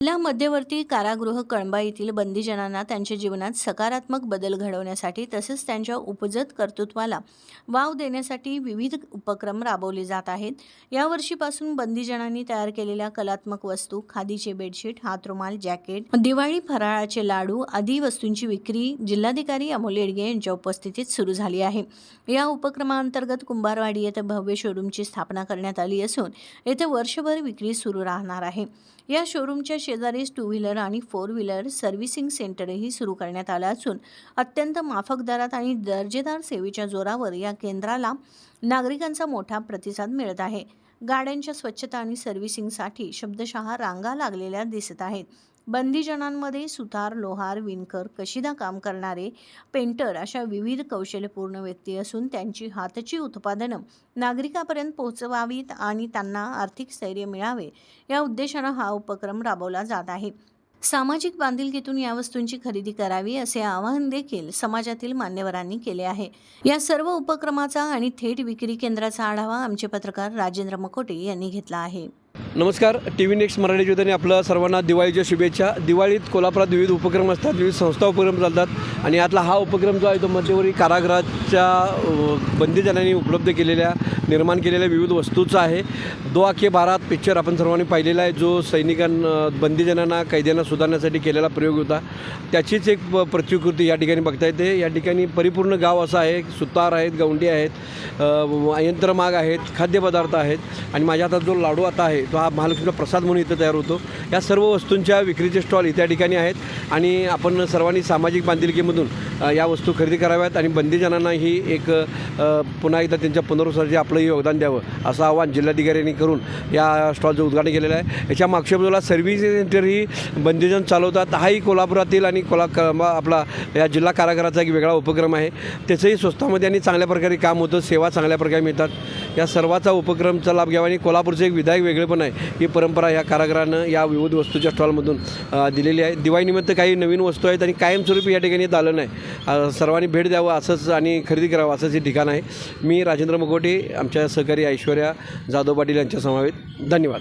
जिल्हा मध्यवर्ती कारागृह कळंबा येथील बंदीजनांना त्यांच्या जीवनात सकारात्मक बदल घडवण्यासाठी तसेच त्यांच्या उपजत कर्तृत्वाला वाव देण्यासाठी विविध उपक्रम राबवले जात आहेत. यावर्षीपासून बंदीजनांनी तयार केलेल्या कलात्मक वस्तू खादीचे बेडशीट हातरुमाल जॅकेट दिवाळी फराळाचे लाडू आदी वस्तूंची विक्री जिल्हाधिकारी अमोल येडगे यांच्या उपस्थितीत सुरू झाली आहे. या उपक्रमाअंतर्गत कुंभारवाडी येथे भव्य शोरूमची स्थापना करण्यात आली असून येथे वर्षभर विक्री सुरू राहणार आहे. या शोरूमच्या शेजारीच टू व्हीलर आणि फोर व्हीलर सर्व्हिसिंग सेंटरही सुरू करण्यात आलं असून अत्यंत माफक दरात आणि दर्जेदार सेवेच्या जोरावर या केंद्राला नागरिकांचा मोठा प्रतिसाद मिळत आहे. गाड्यांच्या स्वच्छता आणि सर्व्हिसिंगसाठी शब्दशः रांगा लागलेल्या दिसत आहेत. बंदीजनांमध्ये सुतार लोहार विणकर कशिदा काम करणारे पेंटर अशा विविध कौशल्यपूर्ण व्यक्ती असून त्यांची हातची उत्पादनं नागरिकापर्यंत पोहोचवावीत आणि त्यांना आर्थिक स्थैर्य मिळावे या उद्देशानं हा उपक्रम राबवला जात आहे. सामाजिक बांधिलकीतून या वस्तूंची खरेदी करावी असे आवाहन देखील समाजातील मान्यवरांनी केले आहे. या सर्व उपक्रमाचा आणि थेट विक्री केंद्राचा आढावा आमचे पत्रकार राजेंद्र मकोटे यांनी घेतला आहे. नमस्कार टी व्ही नेक्स्ट मराठी ज्योतीने आपलं सर्वांना दिवाळीच्या शुभेच्छा. दिवाळीत कोल्हापुरात विविध उपक्रम असतात विविध संस्था उपक्रम चालतात आणि यातला हा उपक्रम जो आहे तो मध्यवर्ती कारागृहाच्या बंदीजनांनी उपलब्ध केलेल्या निर्माण केलेल्या विविध वस्तूचा आहे. दो आखे बारात पिक्चर आपण सर्वांनी पाहिलेला आहे जो सैनिकांना बंदीजनांना कैद्यांना सुधारण्यासाठी केलेला प्रयोग होता. त्याचीच एक प्रतिकृती या ठिकाणी बघता येते. या ठिकाणी परिपूर्ण गाव असं आहे सुतार आहेत गवंडी आहेत. यंत्रमाग आहेत खाद्यपदार्थ आहेत आणि माझ्या हातात जो लाडू आता आहे तो हा महालक्ष्मीचा प्रसाद म्हणून इथं तयार होतो. या सर्व वस्तूंच्या विक्रीचे स्टॉल इत्या ठिकाणी आहेत आणि आपण सर्वांनी सामाजिक बांधिलकीमधून या वस्तू खरेदी कराव्यात आणि बंदीजनांना ही एक पुन्हा एकदा त्यांच्या पुनर्वसनाचे आपलंही योगदान द्यावं असं आवाहन जिल्हाधिकाऱ्यांनी करून या स्टॉलचं उद्घाटन केलेलं आहे. याच्या मागच्या बाजूला सर्व्हिस सेंटर ही बंदीजन चालवतात. हाही कोल्हापुरातील आणि कोल्हा आपला या जिल्हा कारागाराचा एक वेगळा उपक्रम आहे. त्याचंही स्वस्तामध्ये आणि चांगल्या प्रकारे काम होतं सेवा चांगल्या प्रकारे मिळतात. या सर्वाचा उपक्रमचा लाभ घ्यावा आणि कोल्हापूरचं एक विधायक वेगळेपण आहे. ही परंपरा या कारागृहानं या विविध वस्तूच्या स्टॉलमधून दिलेली आहे. दिवाळीनिमित्त काही नवीन वस्तू आहेत आणि कायमस्वरूपी या ठिकाणी येत आलं नाही सर्वांनी भेट द्यावं असंच आणि खरेदी करावं असंच हे ठिकाण आहे. मी राजेंद्र मगोटे आमच्या सहकारी ऐश्वर्या जाधव पाटील यांच्या समावेत धन्यवाद.